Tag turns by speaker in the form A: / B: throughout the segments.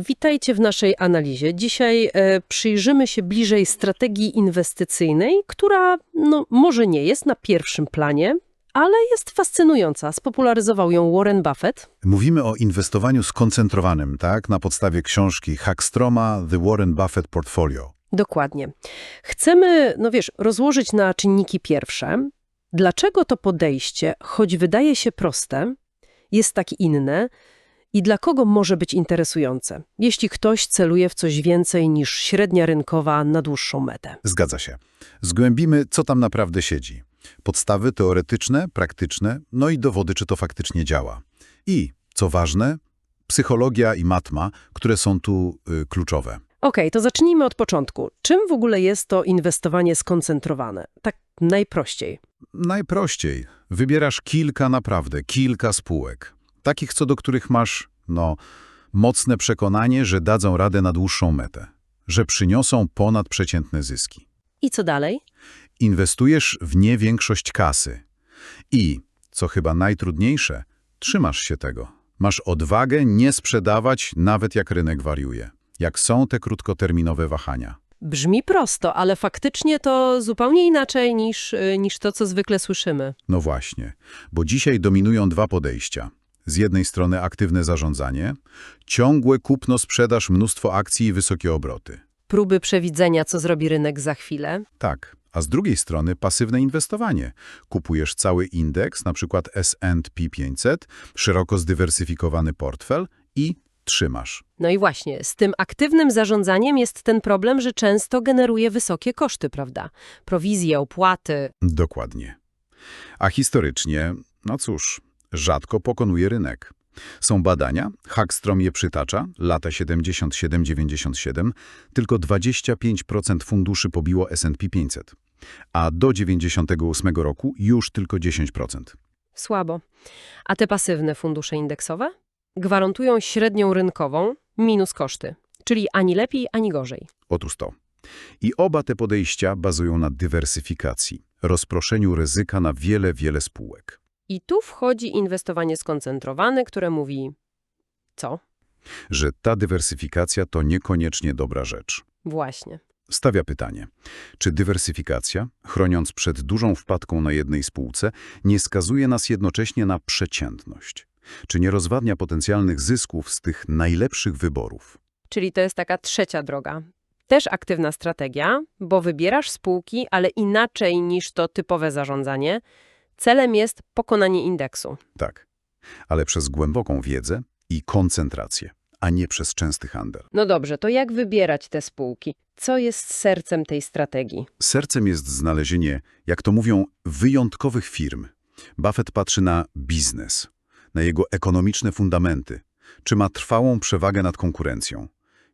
A: Witajcie w naszej analizie. Dzisiaj e, przyjrzymy się bliżej strategii inwestycyjnej, która no, może nie jest na pierwszym planie, ale jest fascynująca. Spopularyzował ją Warren Buffett.
B: Mówimy o inwestowaniu skoncentrowanym, tak? Na podstawie książki Hackstroma The Warren Buffett Portfolio.
A: Dokładnie. Chcemy, no wiesz, rozłożyć na czynniki pierwsze. Dlaczego to podejście, choć wydaje się proste, jest tak inne i dla kogo może być interesujące, jeśli ktoś celuje w coś więcej niż średnia rynkowa na dłuższą metę?
B: Zgadza się. Zgłębimy, co tam naprawdę siedzi. Podstawy teoretyczne, praktyczne, no i dowody, czy to faktycznie działa. I, co ważne, psychologia i matma, które są tu y, kluczowe.
A: Okej, to zacznijmy od początku. Czym w ogóle jest to inwestowanie skoncentrowane? Tak najprościej.
B: Najprościej. Wybierasz kilka naprawdę, kilka spółek. Takich, co do których masz, no, mocne przekonanie, że dadzą radę na dłuższą metę. Że przyniosą ponadprzeciętne zyski.
A: I co dalej?
B: Inwestujesz w nie większość kasy. I, co chyba najtrudniejsze, trzymasz się tego. Masz odwagę nie sprzedawać, nawet jak rynek wariuje. Jak są te krótkoterminowe wahania.
A: Brzmi prosto, ale faktycznie to zupełnie inaczej niż, y, niż to, co zwykle słyszymy.
B: No właśnie, bo dzisiaj dominują dwa podejścia. Z jednej strony aktywne zarządzanie, ciągłe kupno-sprzedaż, mnóstwo akcji i wysokie obroty.
A: Próby przewidzenia, co zrobi rynek za chwilę.
B: Tak, a z drugiej strony pasywne inwestowanie. Kupujesz cały indeks, na przykład S&P 500, szeroko zdywersyfikowany portfel i trzymasz.
A: No i właśnie, z tym aktywnym zarządzaniem jest ten problem, że często generuje wysokie koszty, prawda? Prowizje, opłaty.
B: Dokładnie. A historycznie, no cóż, rzadko pokonuje rynek. Są badania, Hackstrom je przytacza, lata 77-97, tylko 25% funduszy pobiło S&P 500, a do 98 roku już tylko 10%.
A: Słabo. A te pasywne fundusze indeksowe? Gwarantują średnią rynkową minus koszty, czyli ani lepiej, ani gorzej.
B: Otóż to. I oba te podejścia bazują na dywersyfikacji, rozproszeniu ryzyka na wiele, wiele spółek.
A: I tu wchodzi inwestowanie skoncentrowane, które mówi co?
B: Że ta dywersyfikacja to niekoniecznie dobra rzecz.
A: Właśnie.
B: Stawia pytanie, czy dywersyfikacja, chroniąc przed dużą wpadką na jednej spółce, nie skazuje nas jednocześnie na przeciętność? Czy nie rozwadnia potencjalnych zysków z tych najlepszych wyborów?
A: Czyli to jest taka trzecia droga. Też aktywna strategia, bo wybierasz spółki, ale inaczej niż to typowe zarządzanie. Celem jest pokonanie indeksu.
B: Tak, ale przez głęboką wiedzę i koncentrację, a nie przez częsty handel.
A: No dobrze, to jak wybierać te spółki? Co jest sercem tej strategii?
B: Sercem jest znalezienie, jak to mówią, wyjątkowych firm. Buffett patrzy na biznes, na jego ekonomiczne fundamenty. Czy ma trwałą przewagę nad konkurencją?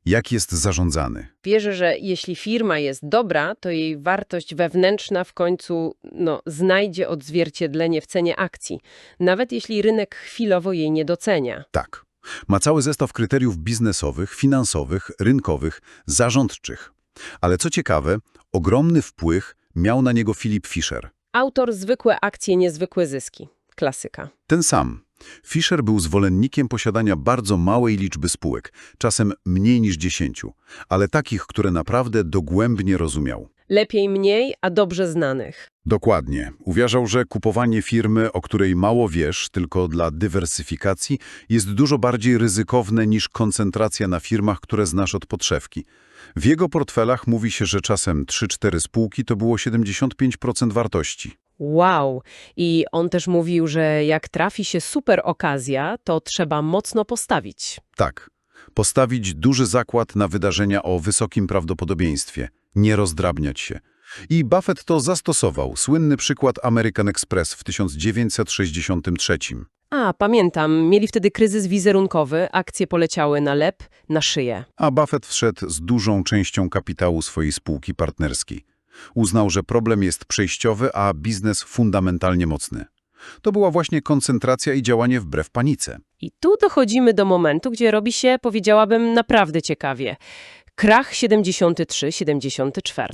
B: Jak jest zarządzany?
A: Wierzę, że jeśli firma jest dobra, to jej wartość wewnętrzna w końcu no, znajdzie odzwierciedlenie w cenie akcji, nawet jeśli rynek chwilowo jej nie docenia.
B: Tak. Ma cały zestaw kryteriów biznesowych, finansowych, rynkowych, zarządczych. Ale co ciekawe, ogromny wpływ miał na niego Philip Fisher.
A: Autor zwykłe akcje, niezwykłe zyski. Klasyka.
B: Ten sam. Fisher był zwolennikiem posiadania bardzo małej liczby spółek, czasem mniej niż dziesięciu, ale takich, które naprawdę dogłębnie rozumiał.
A: Lepiej mniej, a dobrze znanych.
B: Dokładnie. Uważał, że kupowanie firmy, o której mało wiesz, tylko dla dywersyfikacji, jest dużo bardziej ryzykowne niż koncentracja na firmach, które znasz od podszewki. W jego portfelach mówi się, że czasem 3-4 spółki to było 75% wartości.
A: Wow! I on też mówił, że jak trafi się super okazja, to trzeba mocno postawić.
B: Tak. Postawić duży zakład na wydarzenia o wysokim prawdopodobieństwie, nie rozdrabniać się. I Buffett to zastosował. Słynny przykład American Express w 1963.
A: A, pamiętam, mieli wtedy kryzys wizerunkowy, akcje poleciały na lep, na szyję.
B: A Buffett wszedł z dużą częścią kapitału swojej spółki partnerskiej. Uznał, że problem jest przejściowy, a biznes fundamentalnie mocny. To była właśnie koncentracja i działanie wbrew panice.
A: I tu dochodzimy do momentu, gdzie robi się, powiedziałabym, naprawdę ciekawie. Krach 73-74.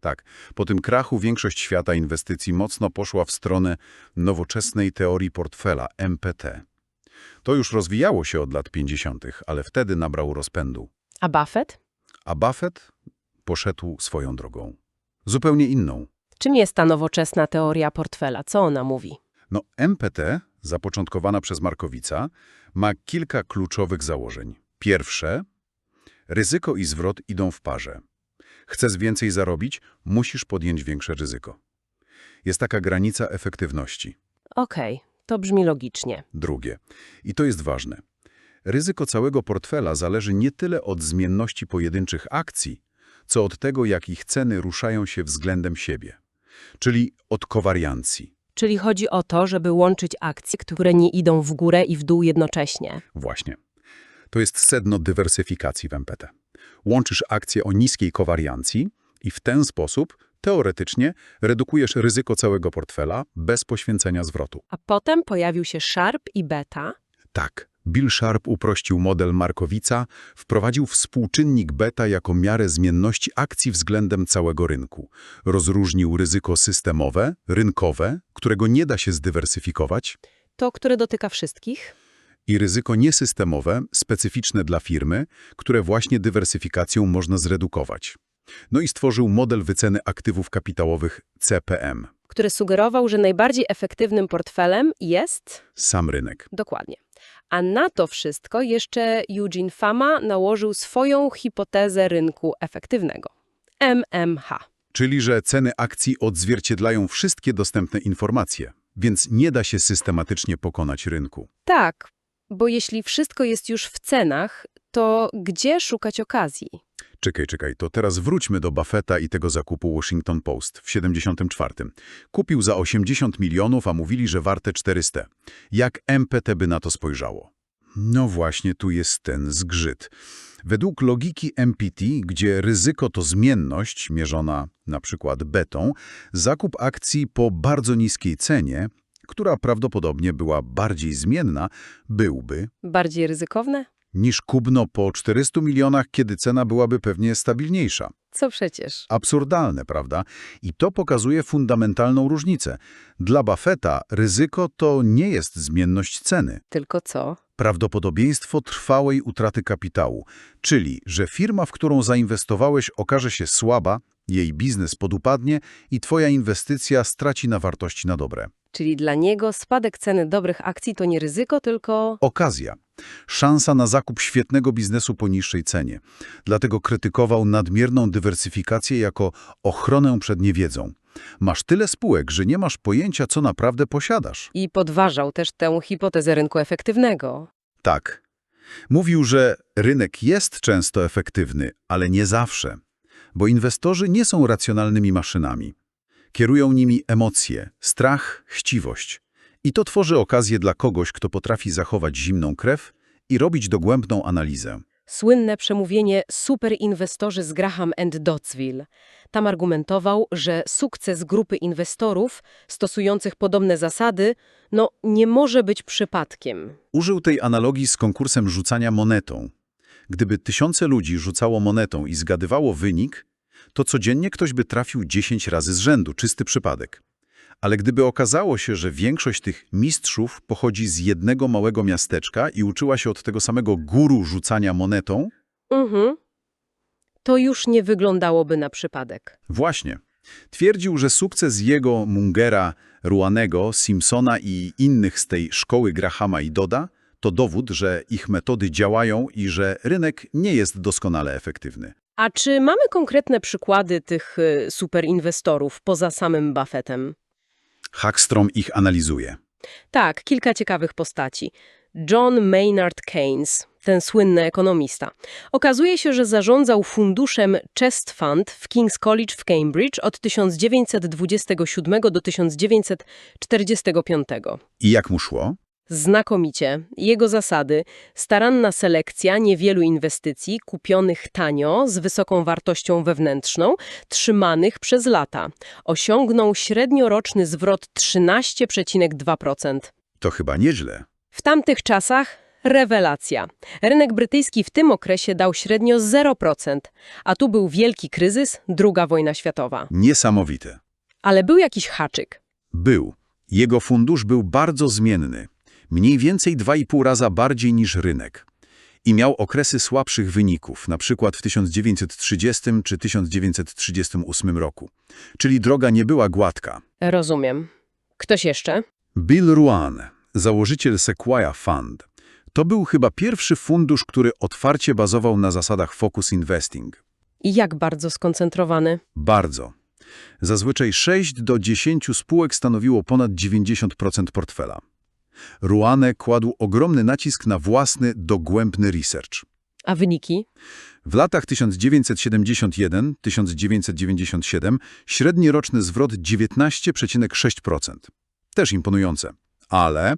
B: Tak, po tym krachu większość świata inwestycji mocno poszła w stronę nowoczesnej teorii portfela, MPT. To już rozwijało się od lat 50., ale wtedy nabrał rozpędu.
A: A Buffett?
B: A Buffett poszedł swoją drogą. Zupełnie inną.
A: Czym jest ta nowoczesna teoria portfela? Co ona mówi?
B: No, MPT, zapoczątkowana przez Markowica, ma kilka kluczowych założeń. Pierwsze, ryzyko i zwrot idą w parze. Chcesz więcej zarobić, musisz podjąć większe ryzyko. Jest taka granica efektywności.
A: Okej, to brzmi logicznie.
B: Drugie, i to jest ważne, ryzyko całego portfela zależy nie tyle od zmienności pojedynczych akcji, co od tego, jak ich ceny ruszają się względem siebie, czyli od kowariancji.
A: Czyli chodzi o to, żeby łączyć akcje, które nie idą w górę i w dół jednocześnie.
B: Właśnie. To jest sedno dywersyfikacji w MPT. Łączysz akcje o niskiej kowariancji i w ten sposób, teoretycznie, redukujesz ryzyko całego portfela bez poświęcenia zwrotu.
A: A potem pojawił się Sharp i Beta.
B: Tak, Bill Sharp uprościł model Markowica, wprowadził współczynnik beta jako miarę zmienności akcji względem całego rynku. Rozróżnił ryzyko systemowe, rynkowe, którego nie da się zdywersyfikować,
A: To, które dotyka wszystkich?
B: i ryzyko niesystemowe, specyficzne dla firmy, które właśnie dywersyfikacją można zredukować. No i stworzył model wyceny aktywów kapitałowych CPM.
A: Który sugerował, że najbardziej efektywnym portfelem jest...
B: Sam rynek.
A: Dokładnie. A na to wszystko jeszcze Eugene Fama nałożył swoją hipotezę rynku efektywnego. MMH.
B: Czyli, że ceny akcji odzwierciedlają wszystkie dostępne informacje, więc nie da się systematycznie pokonać rynku.
A: Tak, bo jeśli wszystko jest już w cenach, to gdzie szukać okazji?
B: Czekaj, czekaj, to teraz wróćmy do Buffetta i tego zakupu Washington Post w 74. Kupił za 80 milionów, a mówili, że warte 400. Jak MPT by na to spojrzało? No właśnie, tu jest ten zgrzyt. Według logiki MPT, gdzie ryzyko to zmienność, mierzona na przykład betą, zakup akcji po bardzo niskiej cenie, która prawdopodobnie była bardziej zmienna, byłby
A: Bardziej ryzykowne?
B: Niż kubno po 400 milionach, kiedy cena byłaby pewnie stabilniejsza.
A: Co przecież?
B: Absurdalne, prawda? I to pokazuje fundamentalną różnicę. Dla Buffetta ryzyko to nie jest zmienność ceny.
A: Tylko co?
B: Prawdopodobieństwo trwałej utraty kapitału, czyli że firma, w którą zainwestowałeś okaże się słaba, jej biznes podupadnie i twoja inwestycja straci na wartości na dobre.
A: Czyli dla niego spadek ceny dobrych akcji to nie ryzyko, tylko...
B: Okazja. Szansa na zakup świetnego biznesu po niższej cenie. Dlatego krytykował nadmierną dywersyfikację jako ochronę przed niewiedzą. Masz tyle spółek, że nie masz pojęcia, co naprawdę posiadasz.
A: I podważał też tę hipotezę rynku efektywnego.
B: Tak. Mówił, że rynek jest często efektywny, ale nie zawsze, bo inwestorzy nie są racjonalnymi maszynami. Kierują nimi emocje, strach, chciwość. I to tworzy okazję dla kogoś, kto potrafi zachować zimną krew i robić dogłębną analizę.
A: Słynne przemówienie Superinwestorzy z Graham and Dottsville. Tam argumentował, że sukces grupy inwestorów stosujących podobne zasady no, nie może być przypadkiem.
B: Użył tej analogii z konkursem rzucania monetą. Gdyby tysiące ludzi rzucało monetą i zgadywało wynik, to codziennie ktoś by trafił 10 razy z rzędu, czysty przypadek. Ale gdyby okazało się, że większość tych mistrzów pochodzi z jednego małego miasteczka i uczyła się od tego samego guru rzucania monetą,
A: Mhm. To już nie wyglądałoby na przypadek.
B: Właśnie. Twierdził, że sukces jego, Mungera, Ruanego, Simpsona i innych z tej szkoły Grahama i Doda to dowód, że ich metody działają i że rynek nie jest doskonale efektywny.
A: A czy mamy konkretne przykłady tych y, superinwestorów poza samym Buffettem?
B: Hackstrom ich analizuje.
A: Tak, kilka ciekawych postaci. John Maynard Keynes, ten słynny ekonomista. Okazuje się, że zarządzał funduszem Chest Fund w King's College w Cambridge od 1927 do 1945.
B: I jak mu szło?
A: Znakomicie. Jego zasady, staranna selekcja niewielu inwestycji kupionych tanio, z wysoką wartością wewnętrzną, trzymanych przez lata. Osiągnął średnioroczny zwrot 13,2%.
B: To chyba nieźle.
A: W tamtych czasach rewelacja. Rynek brytyjski w tym okresie dał średnio 0%, a tu był wielki kryzys, druga wojna światowa.
B: Niesamowite.
A: Ale był jakiś haczyk.
B: Był. Jego fundusz był bardzo zmienny. Mniej więcej 2,5 raza bardziej niż rynek. I miał okresy słabszych wyników, na przykład w 1930 czy 1938 roku. Czyli droga nie była gładka.
A: Rozumiem. Ktoś jeszcze?
B: Bill Ruan, założyciel Sequoia Fund, to był chyba pierwszy fundusz, który otwarcie bazował na zasadach focus investing.
A: I jak bardzo skoncentrowany?
B: Bardzo. Zazwyczaj 6 do 10 spółek stanowiło ponad 90% portfela. Ruane kładł ogromny nacisk na własny, dogłębny research.
A: A wyniki?
B: W latach 1971-1997 średni roczny zwrot 19,6%. Też imponujące. Ale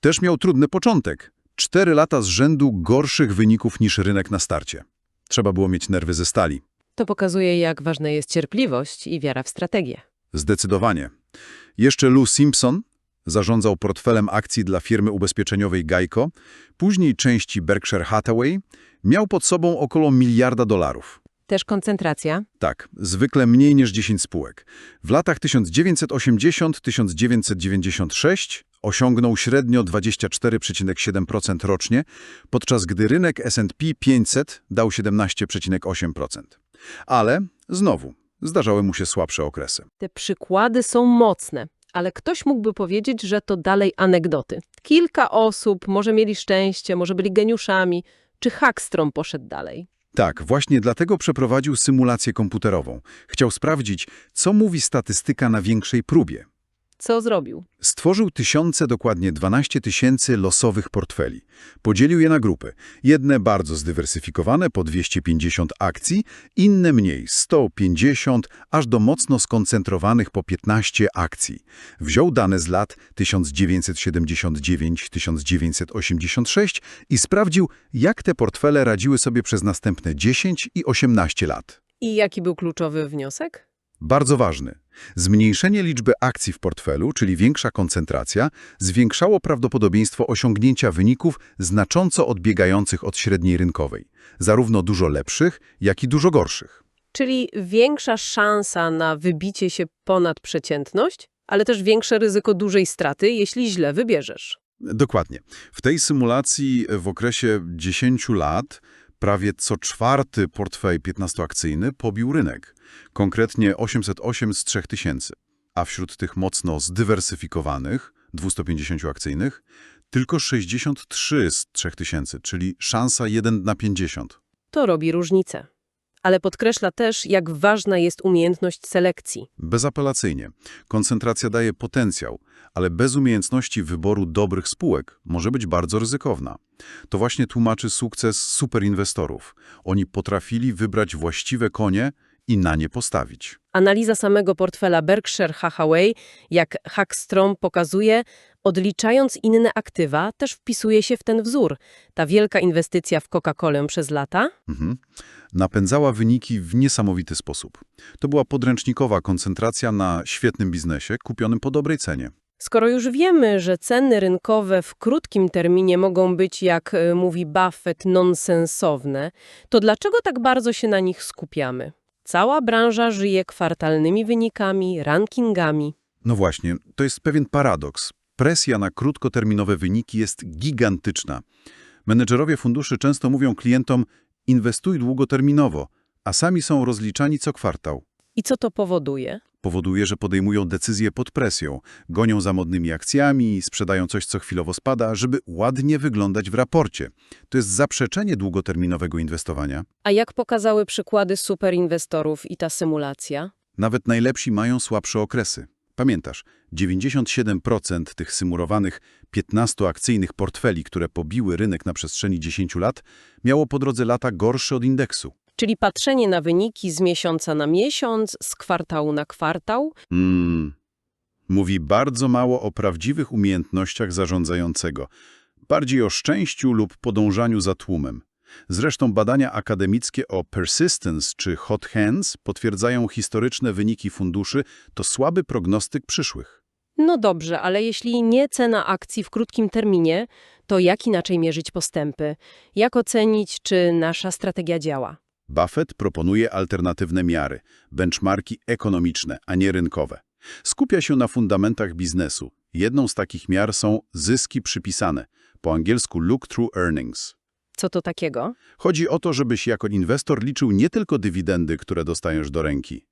B: też miał trudny początek. Cztery lata z rzędu gorszych wyników niż rynek na starcie. Trzeba było mieć nerwy ze stali.
A: To pokazuje, jak ważna jest cierpliwość i wiara w strategię.
B: Zdecydowanie. Jeszcze Lou Simpson zarządzał portfelem akcji dla firmy ubezpieczeniowej Geico, później części Berkshire Hathaway, miał pod sobą około miliarda dolarów.
A: Też koncentracja?
B: Tak, zwykle mniej niż 10 spółek. W latach 1980-1996 osiągnął średnio 24,7% rocznie, podczas gdy rynek S&P 500 dał 17,8%. Ale znowu, zdarzały mu się słabsze okresy.
A: Te przykłady są mocne, ale ktoś mógłby powiedzieć, że to dalej anegdoty. Kilka osób, może mieli szczęście, może byli geniuszami, czy Hackstrom poszedł dalej.
B: Tak, właśnie dlatego przeprowadził symulację komputerową. Chciał sprawdzić, co mówi statystyka na większej próbie.
A: Co zrobił?
B: Stworzył tysiące, dokładnie 12 tysięcy losowych portfeli. Podzielił je na grupy. Jedne bardzo zdywersyfikowane po 250 akcji, inne mniej 150, aż do mocno skoncentrowanych po 15 akcji. Wziął dane z lat 1979-1986 i sprawdził, jak te portfele radziły sobie przez następne 10 i 18 lat.
A: I jaki był kluczowy wniosek?
B: Bardzo ważny. Zmniejszenie liczby akcji w portfelu, czyli większa koncentracja, zwiększało prawdopodobieństwo osiągnięcia wyników znacząco odbiegających od średniej rynkowej, zarówno dużo lepszych, jak i dużo gorszych.
A: Czyli większa szansa na wybicie się ponad przeciętność, ale też większe ryzyko dużej straty, jeśli źle wybierzesz.
B: Dokładnie. W tej symulacji w okresie 10 lat prawie co czwarty portfel 15-akcyjny pobił rynek. Konkretnie 808 z 3000. A wśród tych mocno zdywersyfikowanych, 250 akcyjnych, tylko 63 z 3000, czyli szansa 1 na 50.
A: To robi różnicę. Ale podkreśla też, jak ważna jest umiejętność selekcji.
B: Bezapelacyjnie. Koncentracja daje potencjał, ale bez umiejętności wyboru dobrych spółek może być bardzo ryzykowna. To właśnie tłumaczy sukces superinwestorów. Oni potrafili wybrać właściwe konie i na nie postawić.
A: Analiza samego portfela Berkshire Hathaway, jak Hackstrom pokazuje, odliczając inne aktywa, też wpisuje się w ten wzór. Ta wielka inwestycja w Coca-Colę przez lata
B: Mhm. Napędzała wyniki w niesamowity sposób. To była podręcznikowa koncentracja na świetnym biznesie, kupionym po dobrej cenie.
A: Skoro już wiemy, że ceny rynkowe w krótkim terminie mogą być, jak y, mówi Buffett, nonsensowne, to dlaczego tak bardzo się na nich skupiamy? Cała branża żyje kwartalnymi wynikami, rankingami.
B: No właśnie, to jest pewien paradoks. Presja na krótkoterminowe wyniki jest gigantyczna. Menedżerowie funduszy często mówią klientom inwestuj długoterminowo, a sami są rozliczani co kwartał.
A: I co to powoduje?
B: Powoduje, że podejmują decyzje pod presją, gonią za modnymi akcjami, sprzedają coś, co chwilowo spada, żeby ładnie wyglądać w raporcie. To jest zaprzeczenie długoterminowego inwestowania.
A: A jak pokazały przykłady superinwestorów i ta symulacja?
B: Nawet najlepsi mają słabsze okresy. Pamiętasz, 97% tych symulowanych 15-akcyjnych portfeli, które pobiły rynek na przestrzeni 10 lat, miało po drodze lata gorsze od indeksu.
A: Czyli patrzenie na wyniki z miesiąca na miesiąc, z kwartału na kwartał?
B: Mm. Mówi bardzo mało o prawdziwych umiejętnościach zarządzającego, bardziej o szczęściu lub podążaniu za tłumem. Zresztą badania akademickie o persistence czy hot hands potwierdzają historyczne wyniki funduszy to słaby prognostyk przyszłych.
A: No dobrze, ale jeśli nie cena akcji w krótkim terminie, to jak inaczej mierzyć postępy? Jak ocenić, czy nasza strategia działa?
B: Buffett proponuje alternatywne miary, benchmarki ekonomiczne, a nie rynkowe. Skupia się na fundamentach biznesu, Jedną z takich miar są zyski przypisane, po angielsku look-through earnings.
A: Co to takiego?
B: Chodzi o to, żebyś jako inwestor liczył nie tylko dywidendy, które dostajesz do ręki,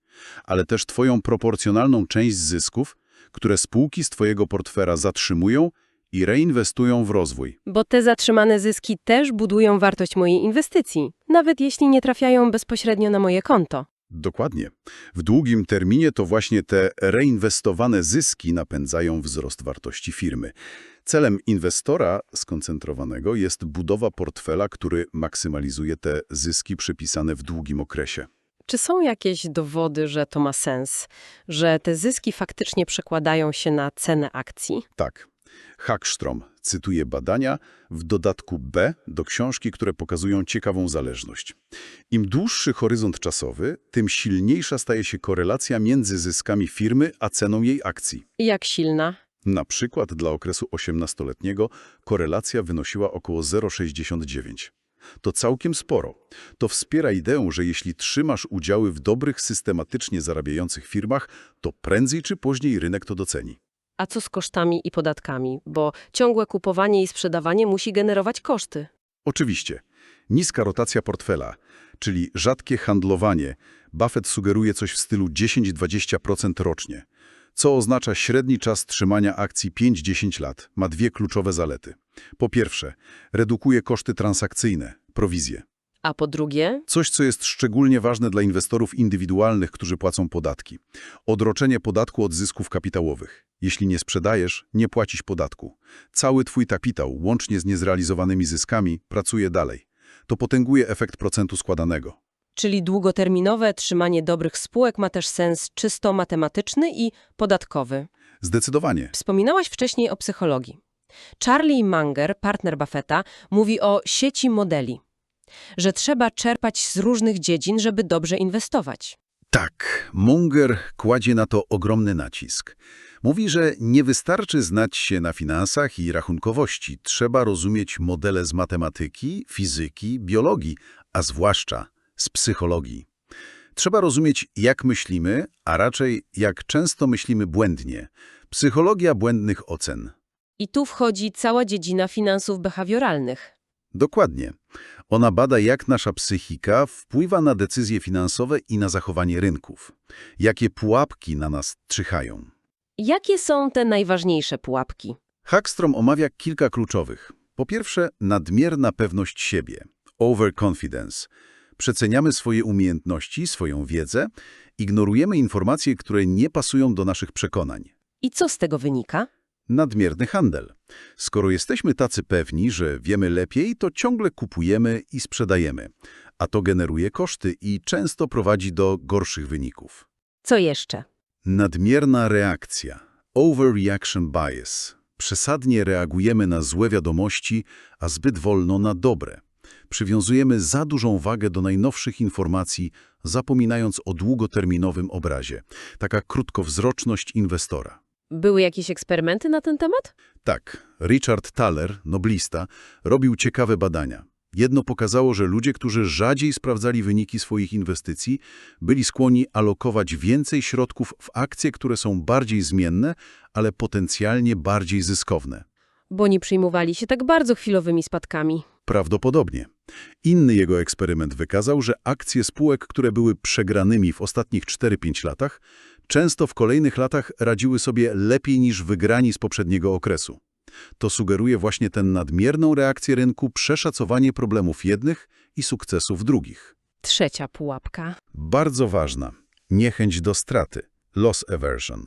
B: ale też twoją proporcjonalną część zysków, które spółki z twojego portfela zatrzymują i reinwestują w rozwój.
A: Bo te zatrzymane zyski też budują wartość mojej inwestycji, nawet jeśli nie trafiają bezpośrednio na moje konto.
B: Dokładnie. W długim terminie to właśnie te reinwestowane zyski napędzają wzrost wartości firmy. Celem inwestora skoncentrowanego jest budowa portfela, który maksymalizuje te zyski przypisane w długim okresie.
A: Czy są jakieś dowody, że to ma sens, że te zyski faktycznie przekładają się na cenę akcji?
B: Tak. Hackstrom cytuje badania w dodatku B do książki, które pokazują ciekawą zależność. Im dłuższy horyzont czasowy, tym silniejsza staje się korelacja między zyskami firmy a ceną jej akcji.
A: Jak silna?
B: Na przykład dla okresu 18-letniego korelacja wynosiła około 0,69. To całkiem sporo. To wspiera ideę, że jeśli trzymasz udziały w dobrych, systematycznie zarabiających firmach, to prędzej czy później rynek to doceni.
A: A co z kosztami i podatkami? Bo ciągłe kupowanie i sprzedawanie musi generować koszty.
B: Oczywiście. Niska rotacja portfela, czyli rzadkie handlowanie. Buffett sugeruje coś w stylu 10-20% rocznie, co oznacza średni czas trzymania akcji 5-10 lat. Ma dwie kluczowe zalety. Po pierwsze, redukuje koszty transakcyjne, prowizje.
A: A po drugie,
B: Coś, co jest szczególnie ważne dla inwestorów indywidualnych, którzy płacą podatki. Odroczenie podatku od zysków kapitałowych. Jeśli nie sprzedajesz, nie płacisz podatku. Cały twój kapitał, łącznie z niezrealizowanymi zyskami, pracuje dalej. To potęguje efekt procentu składanego.
A: Czyli długoterminowe trzymanie dobrych spółek ma też sens czysto matematyczny i podatkowy.
B: Zdecydowanie.
A: Wspominałaś wcześniej o psychologii. Charlie Munger, partner Buffetta, mówi o sieci modeli, że trzeba czerpać z różnych dziedzin, żeby dobrze inwestować.
B: Tak, Munger kładzie na to ogromny nacisk. Mówi, że nie wystarczy znać się na finansach i rachunkowości. Trzeba rozumieć modele z matematyki, fizyki, biologii, a zwłaszcza z psychologii. Trzeba rozumieć, jak myślimy, a raczej jak często myślimy błędnie. Psychologia błędnych ocen.
A: I tu wchodzi cała dziedzina finansów behawioralnych.
B: Dokładnie. Ona bada, jak nasza psychika wpływa na decyzje finansowe i na zachowanie rynków. Jakie pułapki na nas czyhają.
A: Jakie są te najważniejsze pułapki?
B: Hackstrom omawia kilka kluczowych. Po pierwsze, nadmierna pewność siebie, overconfidence. Przeceniamy swoje umiejętności, swoją wiedzę, ignorujemy informacje, które nie pasują do naszych przekonań.
A: I co z tego wynika?
B: Nadmierny handel. Skoro jesteśmy tacy pewni, że wiemy lepiej, to ciągle kupujemy i sprzedajemy, a to generuje koszty i często prowadzi do gorszych wyników.
A: Co jeszcze?
B: Nadmierna reakcja, overreaction bias. Przesadnie reagujemy na złe wiadomości, a zbyt wolno na dobre. Przywiązujemy za dużą wagę do najnowszych informacji, zapominając o długoterminowym obrazie. Taka krótkowzroczność inwestora.
A: Były jakieś eksperymenty na ten temat?
B: Tak, Richard Thaler, noblista, robił ciekawe badania. Jedno pokazało, że ludzie, którzy rzadziej sprawdzali wyniki swoich inwestycji, byli skłonni alokować więcej środków w akcje, które są bardziej zmienne, ale potencjalnie bardziej zyskowne.
A: Bo nie przyjmowali się tak bardzo chwilowymi spadkami.
B: Prawdopodobnie. Inny jego eksperyment wykazał, że akcje spółek, które były przegranymi w ostatnich 4-5 latach, często w kolejnych latach radziły sobie lepiej niż wygrani z poprzedniego okresu. To sugeruje właśnie tę nadmierną reakcję rynku, przeszacowanie problemów jednych i sukcesów drugich.
A: Trzecia pułapka.
B: Bardzo ważna. Niechęć do straty. Loss aversion.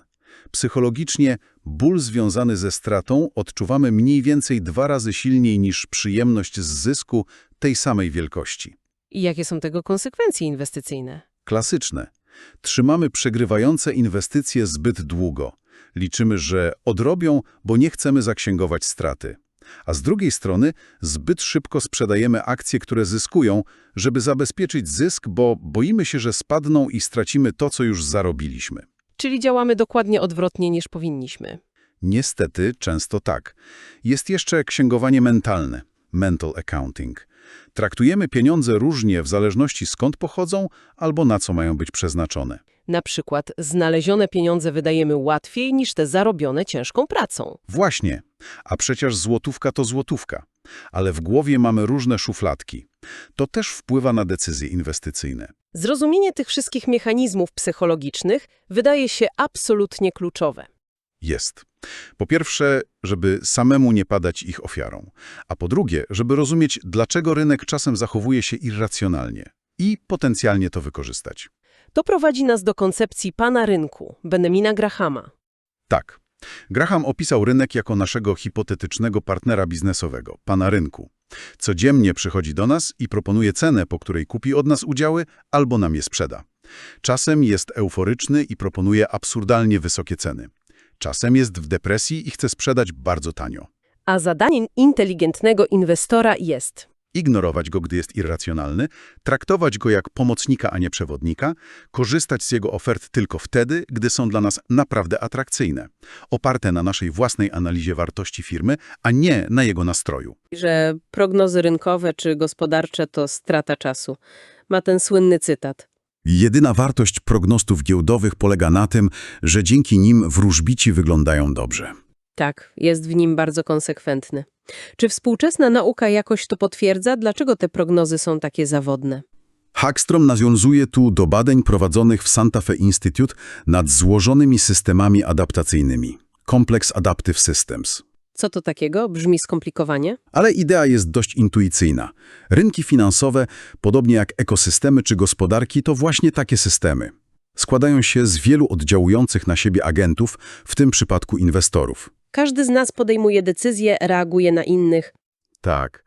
B: Psychologicznie ból związany ze stratą odczuwamy mniej więcej dwa razy silniej niż przyjemność z zysku tej samej wielkości.
A: I jakie są tego konsekwencje inwestycyjne?
B: Klasyczne. Trzymamy przegrywające inwestycje zbyt długo. Liczymy, że odrobią, bo nie chcemy zaksięgować straty. A z drugiej strony zbyt szybko sprzedajemy akcje, które zyskują, żeby zabezpieczyć zysk, bo boimy się, że spadną i stracimy to, co już zarobiliśmy.
A: Czyli działamy dokładnie odwrotnie niż powinniśmy.
B: Niestety, często tak. Jest jeszcze księgowanie mentalne, mental accounting. Traktujemy pieniądze różnie w zależności skąd pochodzą albo na co mają być przeznaczone.
A: Na przykład znalezione pieniądze wydajemy łatwiej niż te zarobione ciężką pracą.
B: Właśnie, a przecież złotówka to złotówka. Ale w głowie mamy różne szufladki. To też wpływa na decyzje inwestycyjne.
A: Zrozumienie tych wszystkich mechanizmów psychologicznych wydaje się absolutnie kluczowe.
B: Jest. Po pierwsze, żeby samemu nie padać ich ofiarą, a po drugie, żeby rozumieć, dlaczego rynek czasem zachowuje się irracjonalnie i potencjalnie to wykorzystać.
A: To prowadzi nas do koncepcji pana rynku, Benjamina Grahama.
B: Tak. Graham opisał rynek jako naszego hipotetycznego partnera biznesowego, pana rynku. Codziennie przychodzi do nas i proponuje cenę, po której kupi od nas udziały albo nam je sprzeda. Czasem jest euforyczny i proponuje absurdalnie wysokie ceny. Czasem jest w depresji i chce sprzedać bardzo tanio.
A: A zadaniem inteligentnego inwestora jest
B: Ignorować go, gdy jest irracjonalny, traktować go jak pomocnika, a nie przewodnika, korzystać z jego ofert tylko wtedy, gdy są dla nas naprawdę atrakcyjne, oparte na naszej własnej analizie wartości firmy, a nie na jego nastroju.
A: że prognozy rynkowe czy gospodarcze to strata czasu. Ma ten słynny cytat.
B: Jedyna wartość prognostów giełdowych polega na tym, że dzięki nim wróżbici wyglądają dobrze.
A: Tak, jest w nim bardzo konsekwentny. Czy współczesna nauka jakoś to potwierdza? Dlaczego te prognozy są takie zawodne?
B: Hagstrom nawiązuje tu do badań prowadzonych w Santa Fe Institute nad złożonymi systemami adaptacyjnymi. Complex Adaptive Systems.
A: Co to takiego? Brzmi skomplikowanie?
B: Ale idea jest dość intuicyjna. Rynki finansowe, podobnie jak ekosystemy czy gospodarki, to właśnie takie systemy. Składają się z wielu oddziałujących na siebie agentów, w tym przypadku inwestorów.
A: Każdy z nas podejmuje decyzje, reaguje na innych.
B: Tak,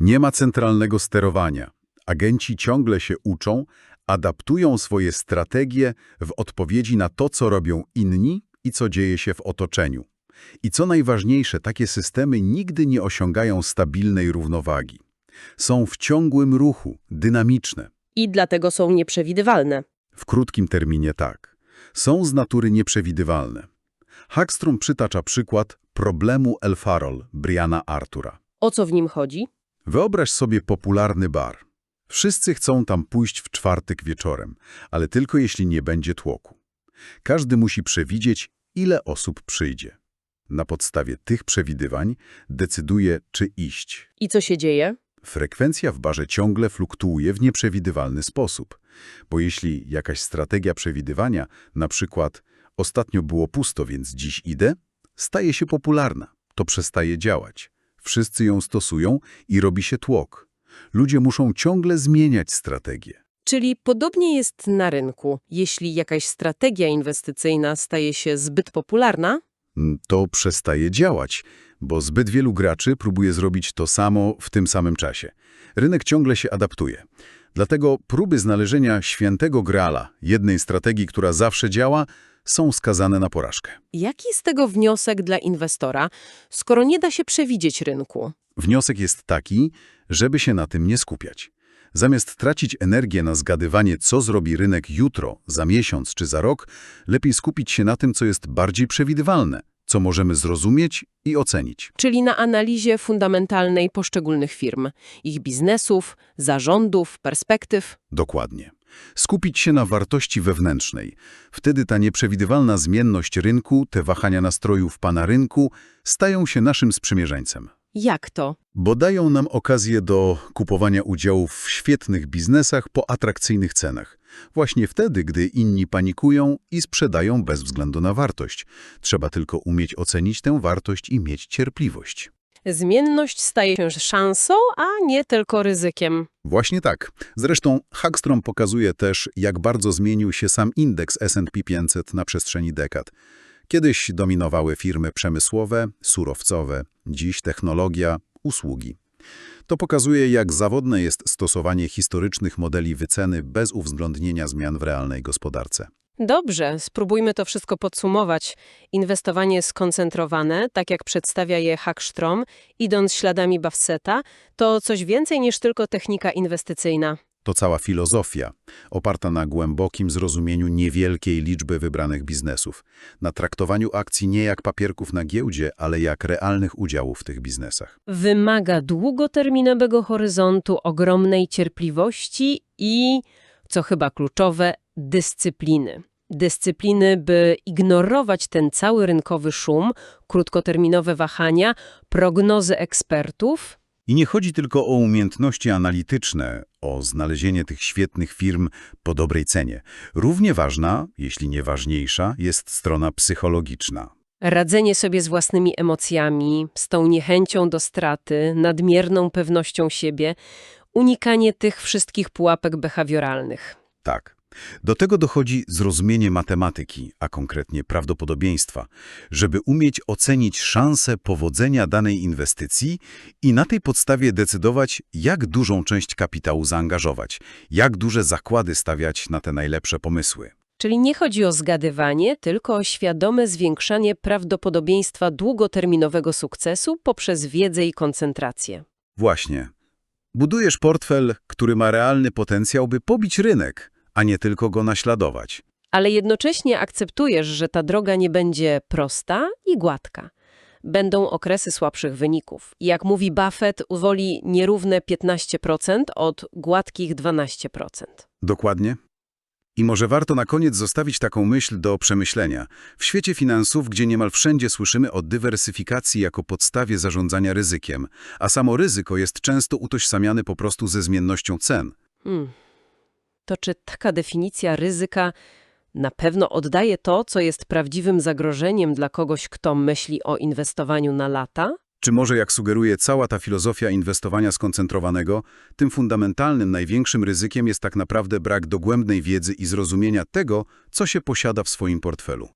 B: nie ma centralnego sterowania. Agenci ciągle się uczą, adaptują swoje strategie w odpowiedzi na to, co robią inni i co dzieje się w otoczeniu. I co najważniejsze, takie systemy nigdy nie osiągają stabilnej równowagi. Są w ciągłym ruchu, dynamiczne.
A: I dlatego są nieprzewidywalne.
B: W krótkim terminie tak. Są z natury nieprzewidywalne. Hagstrom przytacza przykład problemu El Farol Briana Artura.
A: O co w nim chodzi?
B: Wyobraź sobie popularny bar. Wszyscy chcą tam pójść w czwartek wieczorem, ale tylko jeśli nie będzie tłoku. Każdy musi przewidzieć, ile osób przyjdzie. Na podstawie tych przewidywań decyduje, czy iść.
A: I co się dzieje?
B: Frekwencja w barze ciągle fluktuuje w nieprzewidywalny sposób, bo jeśli jakaś strategia przewidywania, na przykład ostatnio było pusto, więc dziś idę, staje się popularna, to przestaje działać. Wszyscy ją stosują i robi się tłok. Ludzie muszą ciągle zmieniać strategię.
A: Czyli podobnie jest na rynku. Jeśli jakaś strategia inwestycyjna staje się zbyt popularna,
B: Mm, To przestaje działać, bo zbyt wielu graczy próbuje zrobić to samo w tym samym czasie. Rynek ciągle się adaptuje. Dlatego próby znalezienia świętego grala, jednej strategii, która zawsze działa, są skazane na porażkę.
A: jaki z tego wniosek dla inwestora, skoro nie da się przewidzieć rynku?
B: Wniosek jest taki, żeby się na tym nie skupiać. Zamiast tracić energię na zgadywanie, co zrobi rynek jutro, za miesiąc czy za rok, lepiej skupić się na tym, co jest bardziej przewidywalne, co możemy zrozumieć i ocenić.
A: Czyli na analizie fundamentalnej poszczególnych firm, ich biznesów, zarządów, perspektyw.
B: Dokładnie. Skupić się na wartości wewnętrznej. Wtedy ta nieprzewidywalna zmienność rynku, te wahania nastrojów pana rynku stają się naszym sprzymierzeńcem.
A: Jak to?
B: Bo dają nam okazję do kupowania udziałów w świetnych biznesach po atrakcyjnych cenach. Właśnie wtedy, gdy inni panikują i sprzedają bez względu na wartość. Trzeba tylko umieć ocenić tę wartość i mieć cierpliwość.
A: Zmienność staje się szansą, a nie tylko ryzykiem.
B: Właśnie tak. Zresztą Hagstrom pokazuje też, jak bardzo zmienił się sam indeks S&P 500 na przestrzeni dekad. Kiedyś dominowały firmy przemysłowe, surowcowe, dziś technologia, usługi. To pokazuje, jak zawodne jest stosowanie historycznych modeli wyceny bez uwzględnienia zmian w realnej gospodarce.
A: Dobrze, spróbujmy to wszystko podsumować. Inwestowanie skoncentrowane, tak jak przedstawia je Hagstrom, idąc śladami Buffetta, to coś więcej niż tylko technika inwestycyjna.
B: To cała filozofia, oparta na głębokim zrozumieniu niewielkiej liczby wybranych biznesów, na traktowaniu akcji nie jak papierków na giełdzie, ale jak realnych udziałów w tych biznesach.
A: Wymaga długoterminowego horyzontu, ogromnej cierpliwości i, co chyba kluczowe, dyscypliny. Dyscypliny, by ignorować ten cały rynkowy szum, krótkoterminowe wahania, prognozy ekspertów.
B: I nie chodzi tylko o umiejętności analityczne, o znalezienie tych świetnych firm po dobrej cenie. Równie ważna, jeśli nie ważniejsza, jest strona psychologiczna.
A: Radzenie sobie z własnymi emocjami, z tą niechęcią do straty, nadmierną pewnością siebie, unikanie tych wszystkich pułapek behawioralnych.
B: Tak. Do tego dochodzi zrozumienie matematyki, a konkretnie prawdopodobieństwa, żeby umieć ocenić szanse powodzenia danej inwestycji i na tej podstawie decydować, jak dużą część kapitału zaangażować, jak duże zakłady stawiać na te najlepsze pomysły.
A: Czyli nie chodzi o zgadywanie, tylko o świadome zwiększanie prawdopodobieństwa długoterminowego sukcesu poprzez wiedzę i koncentrację.
B: Właśnie. Budujesz portfel, który ma realny potencjał, by pobić rynek, a nie tylko go naśladować.
A: Ale jednocześnie akceptujesz, że ta droga nie będzie prosta i gładka. Będą okresy słabszych wyników. Jak mówi Buffett, woli nierówne 15% od gładkich 12%.
B: Dokładnie. I może warto na koniec zostawić taką myśl do przemyślenia. W świecie finansów, gdzie niemal wszędzie słyszymy o dywersyfikacji jako podstawie zarządzania ryzykiem, a samo ryzyko jest często utożsamiane po prostu ze zmiennością cen.
A: Hmm. To czy taka definicja ryzyka na pewno oddaje to, co jest prawdziwym zagrożeniem dla kogoś, kto myśli o inwestowaniu na lata?
B: Czy może, jak sugeruje cała ta filozofia inwestowania skoncentrowanego, tym fundamentalnym, największym ryzykiem jest tak naprawdę brak dogłębnej wiedzy i zrozumienia tego, co się posiada w swoim portfelu?